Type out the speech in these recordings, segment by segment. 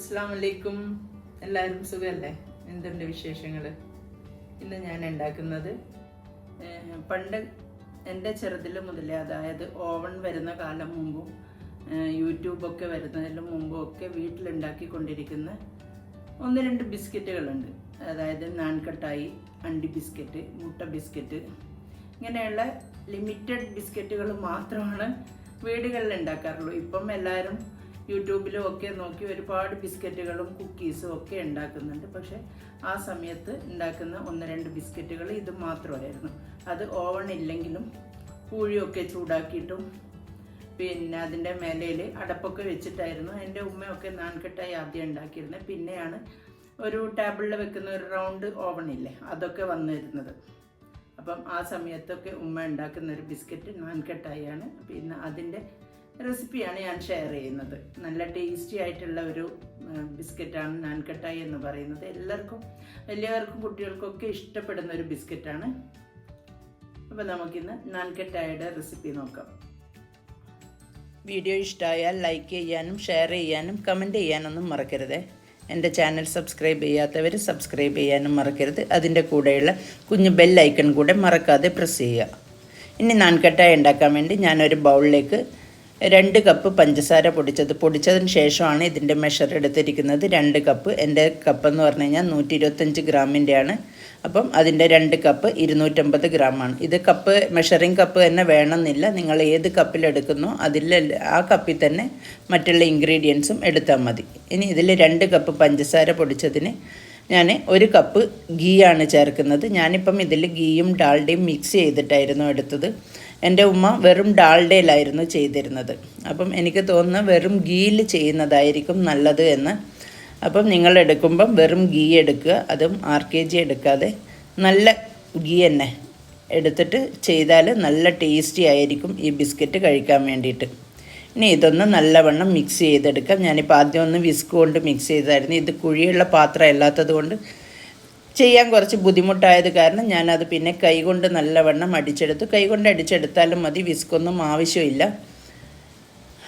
അസ്സാം വലൈക്കും എല്ലാവരും സുഖമല്ലേ? എന്തുണ്ട് വിശേഷങ്ങൾ ഇന്ന് ഞാൻ ഉണ്ടാക്കുന്നത് പണ്ട് എന്റെ ചെറുതിൽ മുതലേ അതായത് ഓവൺ വരുന്ന കാലം മുമ്പും യൂട്യൂബൊക്കെ വരുന്നതിന് മുമ്പും ഒക്കെ വീട്ടിലുണ്ടാക്കിക്കൊണ്ടിരിക്കുന്ന ഒന്ന് രണ്ട് ബിസ്ക്കറ്റുകളുണ്ട്. അതായത് നാൻകട്ടായി അണ്ടി ബിസ്ക്കറ്റ് മുട്ട ബിസ്ക്കറ്റ് ഇങ്ങനെയുള്ള ലിമിറ്റഡ് ബിസ്ക്കറ്റുകൾ മാത്രമാണ് വീടുകളിൽ ഉണ്ടാക്കാറുള്ളൂ. ഇപ്പം എല്ലാവരും യൂട്യൂബിലും ഒക്കെ നോക്കി ഒരുപാട് ബിസ്ക്കറ്റുകളും കുക്കീസും ഒക്കെ ഉണ്ടാക്കുന്നുണ്ട്. പക്ഷെ ആ സമയത്ത് ഉണ്ടാക്കുന്ന ഒന്ന് രണ്ട് ബിസ്ക്കറ്റുകൾ ഇത് മാത്രമായിരുന്നു. അത് ഓവൺ ഇല്ലെങ്കിലും പൂഴിയൊക്കെ ചൂടാക്കിയിട്ടും പിന്നെ അതിന്റെ മേലയിൽ അടപ്പൊക്കെ വെച്ചിട്ടായിരുന്നു. എന്റെ ഉമ്മയൊക്കെ നാൻകെട്ടായി ആദ്യം ഉണ്ടാക്കിയിരുന്നത്. പിന്നെയാണ് ഒരു ടേബിളിൽ വെക്കുന്ന ഒരു റൗണ്ട് ഓവൺ ഇല്ലേ അതൊക്കെ വന്നിരുന്നത്. അപ്പം ആ സമയത്തൊക്കെ ഉമ്മ ഉണ്ടാക്കുന്ന ഒരു ബിസ്ക്കറ്റ് നാൻകെട്ടായാണ് പിന്നെ അതിന്റെ റെസിപ്പിയാണ് ഞാൻ ഷെയർ ചെയ്യുന്നത്. നല്ല ടേസ്റ്റി ആയിട്ടുള്ള ഒരു ബിസ്ക്കറ്റാണ് നാൻകട്ടായി എന്ന് പറയുന്നത്. എല്ലാവർക്കും വലിയവർക്കും കുട്ടികൾക്കൊക്കെ ഇഷ്ടപ്പെടുന്ന ഒരു ബിസ്ക്കറ്റാണ്. അപ്പോൾ നമുക്കിന്ന് നാൻകട്ടായുടെ റെസിപ്പി നോക്കാം. വീഡിയോ ഇഷ്ടമായാൽ ലൈക്ക് ചെയ്യാനും ഷെയർ ചെയ്യാനും കമന്റ് ചെയ്യാനൊന്നും മറക്കരുത്. എന്റെ ചാനൽ സബ്സ്ക്രൈബ് ചെയ്യാത്തവർ സബ്സ്ക്രൈബ് ചെയ്യാനും മറക്കരുത്. അതിന്റെ കൂടെയുള്ള കുഞ്ഞു ബെൽ ഐക്കൺ കൂടെ മറക്കാതെ പ്രസ് ചെയ്യുക. ഇനി നാൻകട്ടായ ഉണ്ടാക്കാൻ വേണ്ടി ഞാനൊരു ബൗളിലേക്ക് രണ്ട് കപ്പ് പഞ്ചസാര പൊടിച്ചത്. പൊടിച്ചതിന് ശേഷമാണ് ഇതിന്റെ മെഷർ എടുത്തിരിക്കുന്നത്. രണ്ട് കപ്പ് എന്റെ കപ്പ് എന്ന് പറഞ്ഞു കഴിഞ്ഞാൽ നൂറ്റി ഇരുപത്തഞ്ച് ഗ്രാമിന്റെയാണ് അപ്പം അതിന്റെ രണ്ട് കപ്പ് ഇരുന്നൂറ്റമ്പത് ഗ്രാമാണ്. ഇത് കപ്പ് മെഷറിംഗ് കപ്പ് തന്നെ വേണമെന്നില്ല. നിങ്ങൾ ഏത് കപ്പിലെടുക്കുന്നോ അതിൽ ആ കപ്പിൽ തന്നെ മറ്റുള്ള ഇൻഗ്രീഡിയൻസും എടുത്താൽ മതി. ഇനി ഇതിൽ രണ്ട് കപ്പ് പഞ്ചസാര പൊടിച്ചതിന് ഞാൻ ഒരു കപ്പ് ഗീ ആണ് ചേർക്കുന്നത്. ഞാനിപ്പം ഇതിൽ ഗീയും ഡാൾഡയും മിക്സ് ചെയ്തിട്ടായിരുന്നു എടുത്തത്. എന്റെ ഉമ്മ വെറും ഡാൾഡയിലായിരുന്നു ചെയ്തിരുന്നത്. അപ്പം എനിക്ക് തോന്നുന്നു വെറും ഗീയിൽ ചെയ്യുന്നതായിരിക്കും നല്ലത് എന്ന്. അപ്പം നിങ്ങൾ എടുക്കുമ്പം വെറും ഗീ എടുക്കുക അതും ആർ കെ ജി എടുക്കാതെ നല്ല ഗീ തന്നെ എടുത്തിട്ട് ചെയ്താൽ നല്ല ടേസ്റ്റി ആയിരിക്കും ഈ ബിസ്ക്കറ്റ് കഴിക്കാൻ വേണ്ടിയിട്ട്. ഇനി ഇതൊന്ന് നല്ലവണ്ണം മിക്സ് ചെയ്തെടുക്കാം. ഞാനിപ്പോൾ ആദ്യം ഒന്ന് വിസ്ക് കൊണ്ട് മിക്സ് ചെയ്തായിരുന്നു. ഇത് കുഴിയുള്ള പാത്രം അല്ലാത്തത് കൊണ്ട് ചെയ്യാൻ കുറച്ച് ബുദ്ധിമുട്ടായത് കാരണം ഞാനത് പിന്നെ കൈകൊണ്ട് നല്ലവണ്ണം അടിച്ചെടുത്തു. കൈകൊണ്ട് അടിച്ചെടുത്താലും മതി വിസ്കൊന്നും ആവശ്യമില്ല.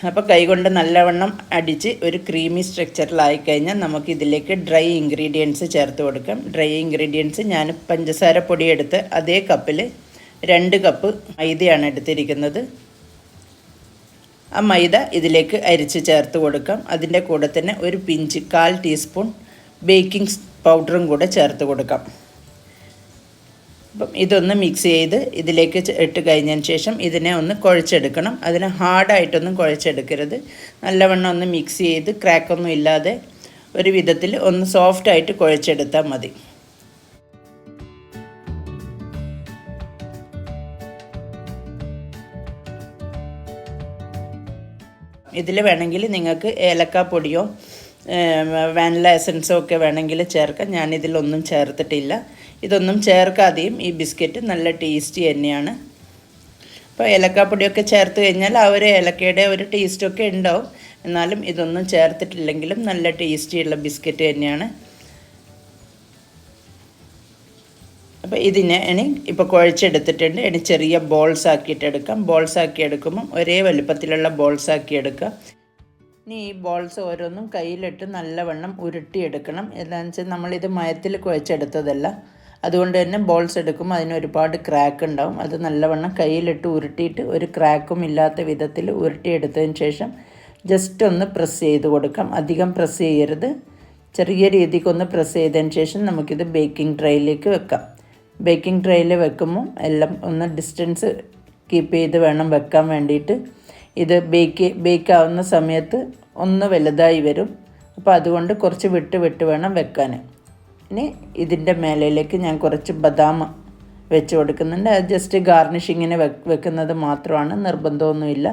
അപ്പോൾ കൈകൊണ്ട് നല്ലവണ്ണം അടിച്ച് ഒരു ക്രീമി സ്ട്രക്ചറിലായി കഴിഞ്ഞാൽ നമുക്ക് ഇതിലേക്ക് ഡ്രൈ ഇൻഗ്രീഡിയൻസ് ചേർത്ത് കൊടുക്കാം. ഡ്രൈ ഇൻഗ്രീഡിയൻസ് ഞാൻ പഞ്ചസാര പൊടി എടുത്ത് അതേ കപ്പിൽ രണ്ട് കപ്പ് മൈദയാണ് എടുത്തിരിക്കുന്നത്. ആ മൈദ ഇതിലേക്ക് അരിച്ച് ചേർത്ത് കൊടുക്കാം. അതിന്റെ കൂടെ തന്നെ ഒരു പിഞ്ച് കാൽ ടീസ്പൂൺ ബേക്കിംഗ് പൗഡറും കൂടെ ചേർത്ത് കൊടുക്കാം. അപ്പം ഇതൊന്ന് മിക്സ് ചെയ്ത് ഇതിലേക്ക് ഇട്ട് കഴിഞ്ഞതിന് ശേഷം ഇതിനെ ഒന്ന് കുഴച്ചെടുക്കണം. അതിനെ ഹാർഡായിട്ടൊന്നും കുഴച്ചെടുക്കരുത്. നല്ലവണ്ണം ഒന്ന് മിക്സ് ചെയ്ത് ക്രാക്കൊന്നും ഇല്ലാതെ ഒരു വിധത്തിൽ ഒന്ന് സോഫ്റ്റായിട്ട് കുഴച്ചെടുത്താൽ മതി. ഇതിൽ വേണമെങ്കിൽ നിങ്ങൾക്ക് ഏലക്കാപ്പൊടിയോ വാനില എസൻസോ ഒക്കെ വേണമെങ്കിൽ ചേർക്കാം. ഞാനിതിലൊന്നും ചേർത്തിട്ടില്ല. ഇതൊന്നും ചേർക്കാതെയും ഈ ബിസ്ക്കറ്റ് നല്ല ടേസ്റ്റി തന്നെയാണ്. അപ്പോൾ ഏലക്കാപ്പൊടിയൊക്കെ ചേർത്ത് കഴിഞ്ഞാൽ ആ ഒരു ഏലക്കയുടെ ഒരു ടേസ്റ്റൊക്കെ ഉണ്ടാവും. എന്നാലും ഇതൊന്നും ചേർത്തിട്ടില്ലെങ്കിലും നല്ല ടേസ്റ്റിയുള്ള ബിസ്ക്കറ്റ് തന്നെയാണ്. അപ്പോൾ ഇതിനെ ഇനി ഇപ്പോൾ കുഴച്ചെടുത്തിട്ടുണ്ട്. ഇനി ചെറിയ ബോൾസ് ആക്കിയിട്ട് എടുക്കാം. ബോൾസ് ആക്കി എടുക്കുമ്പം ഒരേ വലുപ്പത്തിലുള്ള ബോൾസ് ആക്കി എടുക്കാം. ഇനി ഈ ബോൾസ് ഓരോന്നും കയ്യിലിട്ട് നല്ലവണ്ണം ഉരുട്ടിയെടുക്കണം. എന്താണെന്ന് വെച്ചാൽ നമ്മളിത് മയത്തിൽ കുഴച്ചെടുത്തതല്ല. അതുകൊണ്ട് തന്നെ ബോൾസ് എടുക്കുമ്പോൾ അതിന് ഒരുപാട് ക്രാക്ക് ഉണ്ടാവും. അത് നല്ലവണ്ണം കയ്യിലിട്ട് ഉരുട്ടിയിട്ട് ഒരു ക്രാക്കും ഇല്ലാത്ത വിധത്തിൽ ഉരുട്ടിയെടുത്തതിന് ശേഷം ജസ്റ്റ് ഒന്ന് പ്രസ് ചെയ്ത് കൊടുക്കാം. അധികം പ്രസ് ചെയ്യരുത്. ചെറിയ രീതിക്ക് ഒന്ന് പ്രസ് ചെയ്തതിന് ശേഷം നമുക്കിത് ബേക്കിംഗ് ട്രേയിലേക്ക് വെക്കാം. ബേക്കിംഗ് ട്രേയിൽ വെക്കുമ്പോൾ എല്ലാം ഒന്ന് ഡിസ്റ്റൻസ് കീപ്പ് ചെയ്ത് വേണം വെക്കാൻ വേണ്ടിയിട്ട്. ഇത് ബേക്ക് ബേക്ക് ആവുന്ന സമയത്ത് ഒന്ന് വലുതായി വരും. അപ്പോൾ അതുകൊണ്ട് കുറച്ച് വിട്ട് വിട്ട് വേണം വെക്കാൻ ഇനി ഇതിന്റെ മേലയിലേക്ക് ഞാൻ കുറച്ച് ബദാം വെച്ച് കൊടുക്കുന്നുണ്ട്. അത് ജസ്റ്റ് ഗാർണിഷിങ്ങിന് വെ വെക്കുന്നത് മാത്രമാണ്. നിർബന്ധമൊന്നുമില്ല.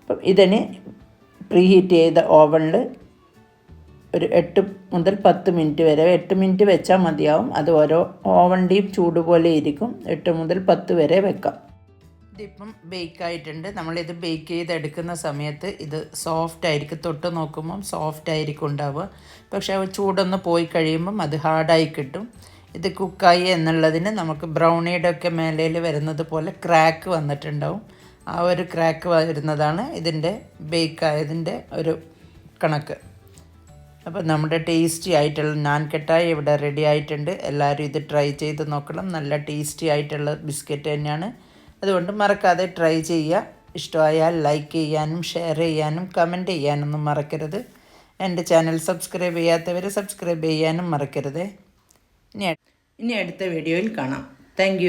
അപ്പം ഇതിന് പ്രീഹീറ്റ് ചെയ്ത ഓവണിൽ ഒരു എട്ട് മുതൽ പത്ത് മിനിറ്റ് വരെ എട്ട് മിനിറ്റ് വെച്ചാൽ മതിയാവും. അത് ഓരോ ഓവന്റെയും ചൂട് പോലെ ഇരിക്കും. എട്ട് മുതൽ പത്ത് വരെ വെക്കാം. ഇതിപ്പം ബേക്ക് ആയിട്ടുണ്ട് നമ്മളിത് ബേക്ക് ചെയ്തെടുക്കുന്ന സമയത്ത് ഇത് സോഫ്റ്റ് ആയിരിക്കും തൊട്ട് നോക്കുമ്പം സോഫ്റ്റ് ആയിരിക്കും ഉണ്ടാവുക. പക്ഷേ ചൂടൊന്ന് പോയി കഴിയുമ്പം അത് ഹാർഡായി കിട്ടും. ഇത് കുക്കായി എന്നുള്ളതിന് നമുക്ക് ബ്രൗണിയുടെ ഒക്കെ മേലയിൽ വരുന്നത് പോലെ ക്രാക്ക് വന്നിട്ടുണ്ടാവും. ആ ഒരു ക്രാക്ക് വരുന്നതാണ് ഇതിന്റെ ബേക്ക് ആയതിന്റെ ഒരു കണക്ക്. അപ്പോൾ നമ്മുടെ ടേസ്റ്റി ആയിട്ടുള്ള നാൻ കെട്ടായി ഇവിടെ റെഡി ആയിട്ടുണ്ട്. എല്ലാവരും ഇത് ട്രൈ ചെയ്ത് നോക്കണം. നല്ല ടേസ്റ്റി ആയിട്ടുള്ള ബിസ്ക്കറ്റ് തന്നെയാണ്. അതുകൊണ്ട് മറക്കാതെ ട്രൈ ചെയ്യുക. ഇഷ്ടമായാൽ ലൈക്ക് ചെയ്യാനും ഷെയർ ചെയ്യാനും കമന്റ് ചെയ്യാനൊന്നും മറക്കരുത്. എന്റെ ചാനൽ സബ്സ്ക്രൈബ് ചെയ്യാത്തവർ സബ്സ്ക്രൈബ് ചെയ്യാനും മറക്കരുത്. ഇനി ഇനി അടുത്ത വീഡിയോയിൽ കാണാം. താങ്ക്